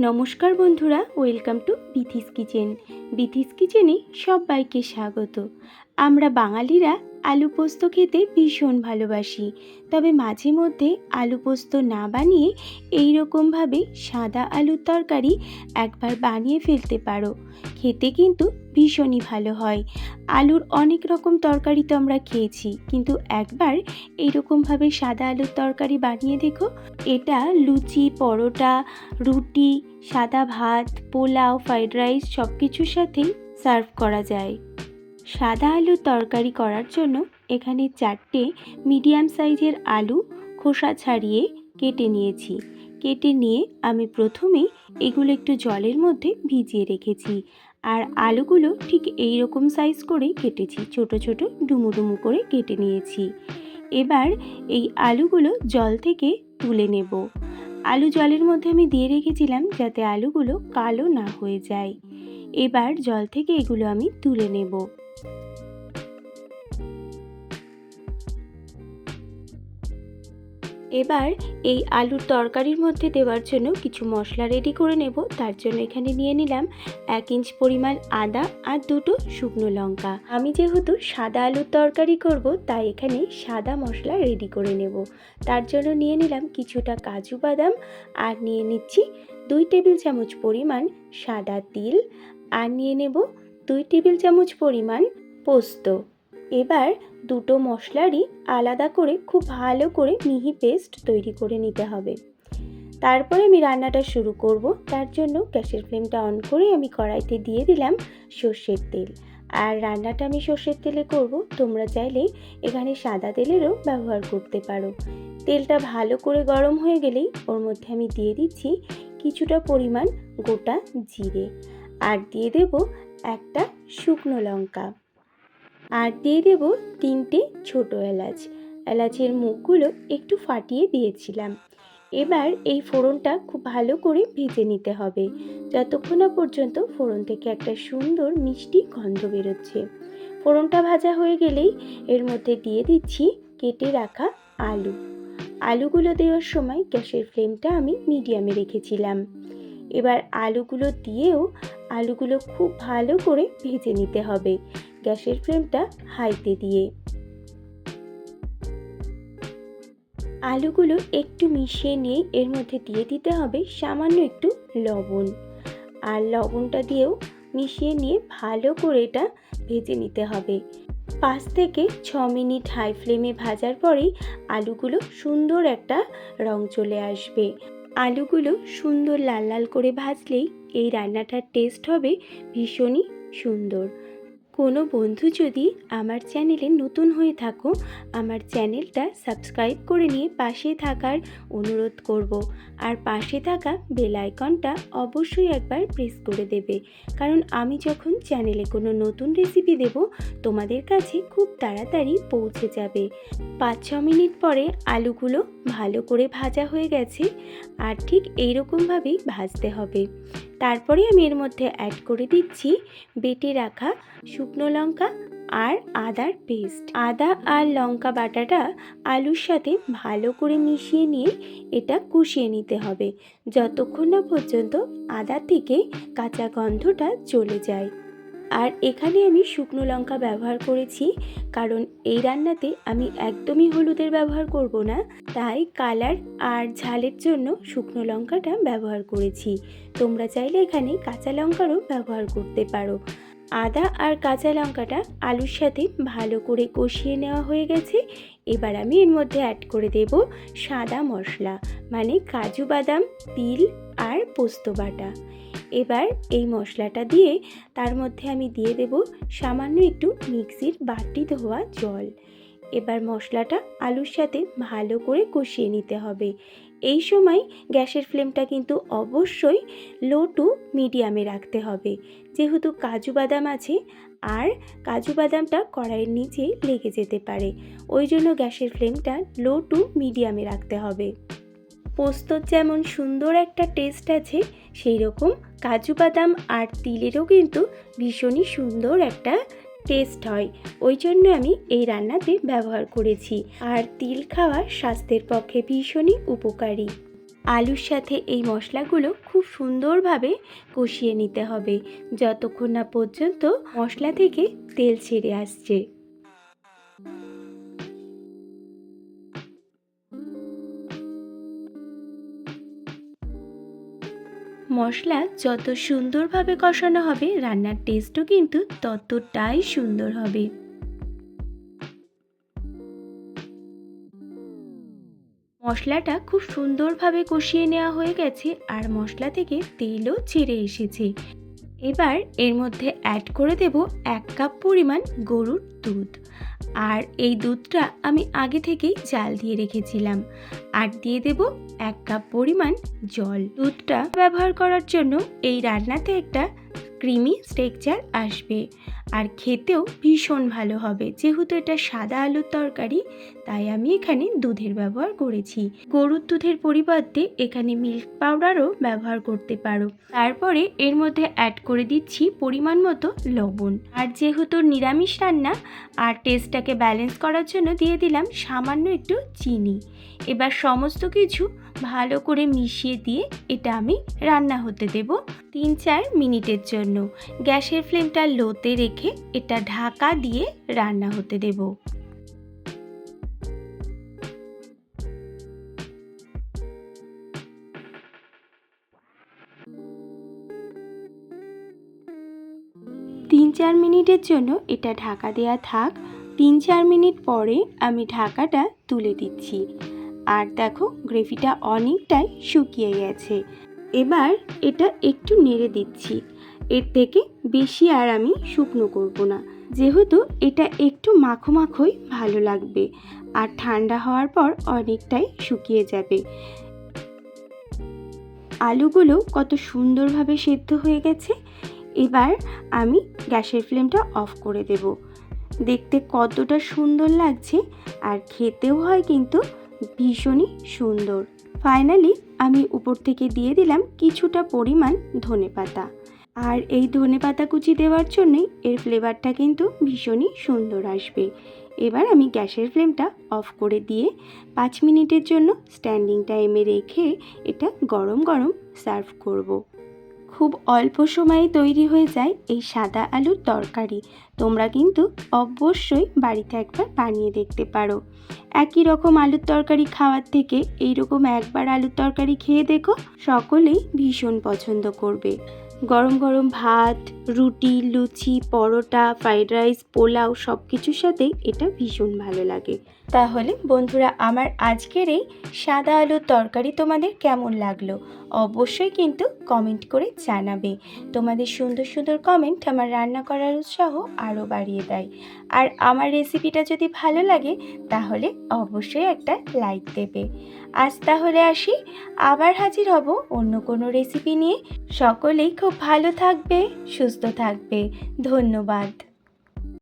নমস্কার বন্ধুরা welcome to Bithi's kitchen. Bithi's কিচেনে সবাইকে স্বাগত। আমরা বাঙালিরা আলু পোস্ত খেতে ভীষণ ভালোবাসি। তবে মাঝে মধ্যে আলু পোস্ত না বানিয়ে এই রকমভাবে সাদা আলুর তরকারি একবার বানিয়ে ফেলতে পারো। খেতে কিন্তু ভীষণই ভালো হয়। আলুর অনেক রকম তরকারি তো আমরা খেয়েছি, কিন্তু একবার এইরকমভাবে সাদা আলুর তরকারি বানিয়ে দেখো। এটা লুচি, পরোটা, রুটি, সাদা ভাত, পোলাও, ফ্রাইড রাইস সব কিছুর সাথেই সার্ভ করা যায়। সাদা আলুর তরকারি করার জন্য এখানে চারটে মিডিয়াম সাইজের আলু খোসা ছাড়িয়ে কেটে নিয়েছি। কেটে নিয়ে আমি প্রথমেই এগুলো একটু জলের মধ্যে ভিজিয়ে রেখেছি আর আলুগুলো ঠিক এই রকম সাইজ করেই কেটেছি, ছোট ছোট ডুমু ডুমু করে কেটে নিয়েছি। এবার এই আলুগুলো জল থেকে তুলে নেব। আলু জলের মধ্যে আমি দিয়ে রেখেছিলাম যাতে আলুগুলো কালো না হয়ে যায়। এবার জল থেকে এগুলো আমি তুলে নেব। এবার এই আলুর তরকারির মধ্যে দেওয়ার জন্য কিছু মশলা রেডি করে নেব। তার জন্য এখানে নিয়ে নিলাম এক ইঞ্চ পরিমাণ আদা আর দুটো শুকনো লঙ্কা। আমি যেহেতু সাদা আলুর তরকারি করব, তাই এখানে সাদা মশলা রেডি করে নেব। তার জন্য নিয়ে নিলাম কিছুটা কাজু বাদাম আর নিয়ে নিচ্ছি দুই টেবিল চামচ পরিমাণ সাদা তিল। আর নিয়ে নেব দুই টেবিল চামচ পরিমাণ পোস্ত। এবার দুটো মশলারই আলাদা করে খুব ভালো করে মিহি পেস্ট তৈরি করে নিতে হবে। তারপরে আমি রান্নাটা শুরু করব। তার জন্য গ্যাসের ফ্লেমটা অন করে আমি কড়াইতে দিয়ে দিলাম সর্ষের তেল। আর রান্নাটা আমি সর্ষের তেলে করব। তোমরা চাইলে এখানে সাদা তেলেরও ব্যবহার করতে পারো। তেলটা ভালো করে গরম হয়ে গেলেই ওর মধ্যে আমি দিয়ে দিচ্ছি কিছুটা পরিমাণ গোটা জিরে। আর দিয়ে দেব একটা শুকনো লঙ্কা। আর দিয়ে দেব তিনটে ছোট এলাচ। এলাচের মুখগুলো একটু ফাটিয়ে দিয়েছিলাম। এবার এই ফোড়নটা খুব ভালো করে ভেজে নিতে হবে। যতক্ষণ না পর্যন্ত ফোড়ন থেকে একটা সুন্দর মিষ্টি গন্ধ বেরোচ্ছে। ফোড়নটা ভাজা হয়ে গেলেই এর মধ্যে দিয়ে দিচ্ছি কেটে রাখা আলু। আলুগুলো দেওয়ার সময় গ্যাসের ফ্লেমটা আমি মিডিয়ামে রেখেছিলাম। এবার আলুগুলো দিয়েও আলুগুলো খুব ভালো করে ভেজে নিতে হবে গ্যাসের ফ্লেমটা হাইতে দিয়ে। আলুগুলো একটু মিশিয়ে নিয়ে এর মধ্যে দিয়ে দিতে হবে সামান্য একটু লবণ। আর লবণটা দিয়েও মিশিয়ে নিয়ে ভালো করে এটা ভেজে নিতে হবে। পাঁচ থেকে ছ মিনিট হাই ফ্লেমে ভাজার পরেই আলুগুলো সুন্দর একটা রং চলে আসবে। আলুগুলো সুন্দর লাল লাল করে ভাজলেই এই রান্নাটার টেস্ট হবে ভীষণই সুন্দর। কোনো বন্ধু যদি আমার চ্যানেলে নতুন হয়ে থাকো, আমার চ্যানেলটা সাবস্ক্রাইব করে নিয়ে পাশে থাকার অনুরোধ করব। আর পাশে থাকা বেল আইকনটা অবশ্যই একবার প্রেস করে দেবে। কারণ আমি যখন চ্যানেলে কোনো নতুন রেসিপি দেব, তোমাদের কাছে খুব তাড়াতাড়ি পৌঁছে যাবে। পাঁচ ছ মিনিট পরে আলুগুলো ভালো করে ভাজা হয়ে গেছে, আর ঠিক এইরকমভাবেই ভাজতে হবে। তারপরে আমি এর মধ্যে অ্যাড করে দিচ্ছি বেটে রাখা শুকনো লঙ্কা আর আদার পেস্ট আদা আর লঙ্কা বাটাটা আলুর সাথে ভালো করে মিশিয়ে নিয়ে এটা কষিয়ে নিতে হবে, যতক্ষণ না পর্যন্ত আদা থেকে কাঁচা গন্ধটা চলে যায়। আর এখানে আমি শুকনো লঙ্কা ব্যবহার করেছি, কারণ এই রান্নাতে আমি একদমই হলুদের ব্যবহার করব না। তাই কালার আর ঝালের জন্য শুকনো লঙ্কাটা ব্যবহার করেছি। তোমরা চাইলে এখানে কাঁচা লঙ্কারও ব্যবহার করতে পারো। আদা আর কাঁচা লঙ্কাটা আলুর সাথে ভালো করে কষিয়ে নেওয়া হয়ে গেছে। এবার আমি এর মধ্যে অ্যাড করে দেব সাদা মশলা মানে কাজু বাদাম, তিল আর পোস্ত বাটা। এবার এই মশলাটা দিয়ে তার মধ্যে আমি দিয়ে দেব সামান্য একটু মিক্সির বাটি ধোয়া জল। এবার মশলাটা আলুর সাথে ভালো করে কষিয়ে নিতে হবে। এই সময় গ্যাসের ফ্লেমটা কিন্তু অবশ্যই লো টু মিডিয়ামে রাখতে হবে। যেহেতু কাজু বাদাম আছে আর কাজু বাদামটা কড়াইয়ের নিচে লেগে যেতে পারে, ওই জন্য গ্যাসের ফ্লেমটা লো টু মিডিয়ামে রাখতে হবে। পোস্তর যেমন সুন্দর একটা টেস্ট আছে সেই রকম কাজু বাদাম আর তিলেরও কিন্তু ভীষণই সুন্দর একটা টেস্ট হয়। ওই জন্য আমি এই রান্নাতে ব্যবহার করেছি। আর তিল খাওয়া স্বাস্থ্যের পক্ষে ভীষণই উপকারী। আলুর সাথে এই মশলাগুলো খুব সুন্দরভাবে কষিয়ে নিতে হবে। যতক্ষণ না পর্যন্ত মশলা থেকে তেল ছেড়ে আসছে। মশলা যত সুন্দরভাবে কষানো হবে, রান্নার টেস্টও কিন্তু ততটাই সুন্দর হবে। মশলাটা খুব সুন্দরভাবে কষিয়ে নেওয়া হয়ে গেছে, আর মশলা থেকে তেলও ছেড়ে এসেছে। এবার এর মধ্যে অ্যাড করে দেব এক কাপ পরিমাণ গরুর দুধ। আর এই দুধটা আমি আগে থেকেই জাল দিয়ে রেখেছিলাম। আর দিয়ে দেব এক কাপ পরিমাণ জল। দুধটা ব্যবহার করার জন্য এই রান্নাতে একটা ক্রিমি স্ট্রেকচার আসবে। আর খেতেও ভীষণ ভালো হবে। যেহেতু এটা সাদা আলুর তরকারি, তাই আমি এখানে দুধের ব্যবহার করেছি। গরুর দুধের পরিবর্তে এখানে মিল্ক পাউডারও ব্যবহার করতে পারো। তারপরে এর মধ্যে অ্যাড করে দিচ্ছি পরিমাণ মতো লবণ। আর যেহেতু নিরামিষ রান্না, আর টেস্টটাকে ব্যালেন্স করার জন্য দিয়ে দিলাম সামান্য একটু চিনি। এবার সমস্ত কিছু ভালো করে মিশিয়ে দিয়ে এটা আমি রান্না হতে দেব তিন চার মিনিটের জন্য। গ্যাসের ফ্লেমটা লোতে রেখে এটা ঢাকা দিয়ে রান্না হতে দেব। তিন চার মিনিটের জন্য এটা ঢাকা দেওয়া থাক। তিন চার মিনিট পরে আমি ঢাকাটা তুলে দিচ্ছি। আর দেখো গ্রেভিটা অনেকটাই শুকিয়ে গেছে। এবার এটা একটু নেড়ে দিচ্ছি। এর থেকে বেশি আর আমি শুকনো করব না। যেহেতু এটা একটু মাখো মাখোই ভালো লাগবে আর ঠান্ডা হওয়ার পর অনেকটাই শুকিয়ে যাবে। আলুগুলো কত সুন্দরভাবে সেদ্ধ হয়ে গেছে। এবার আমি গ্যাসের ফ্লেমটা অফ করে দেব। দেখতে কতটা সুন্দর লাগছে আর খেতেও হয় কিন্তু ভীষণই সুন্দর। ফাইনালি আমি উপর থেকে দিয়ে দিলাম কিছুটা পরিমাণ ধনে পাতা। আর এই ধনে পাতা কুচি দেওয়ার জন্যই এর ফ্লেভারটা কিন্তু ভীষণই সুন্দর আসবে। এবার আমি গ্যাসের ফ্লেমটা অফ করে দিয়ে পাঁচ মিনিটের জন্য স্ট্যান্ডিং টাইমে রেখে এটা গরম গরম সার্ভ করব। খুব অল্প সময়ে তৈরি হয়ে যায় এই সাদা আলুর তরকারি। তোমরা কিন্তু অবশ্যই বাড়িতে একবার বানিয়ে দেখতে পারো। একই রকম আলুর তরকারি খাওয়ার থেকে এইরকম একবার আলুর তরকারি খেয়ে দেখো, সকলেই ভীষণ পছন্দ করবে। গরম গরম ভাত, রুটি, লুচি, পরোটা, ফ্রাইড রাইস, পোলাও সব কিছুর সাথে এটা ভীষণ ভালো লাগে। তাহলে বন্ধুরা, আমার আজকের এই সাদা আলুর তরকারি তোমাদের কেমন লাগল? অবশ্যই কিন্তু কমেন্ট করে জানাবে। তোমাদের সুন্দর সুন্দর কমেন্ট আমার রান্না করার উৎসাহ আরও বাড়িয়ে দেয়। আর আমার রেসিপিটা যদি ভালো লাগে, তাহলে অবশ্যই একটা লাইক দেবে। আজ তাহলে আসি, আবার হাজির হব অন্য কোনো রেসিপি নিয়ে। সকলেই খুব ভালো থাকবে, সুস্থ থাকবে। ধন্যবাদ।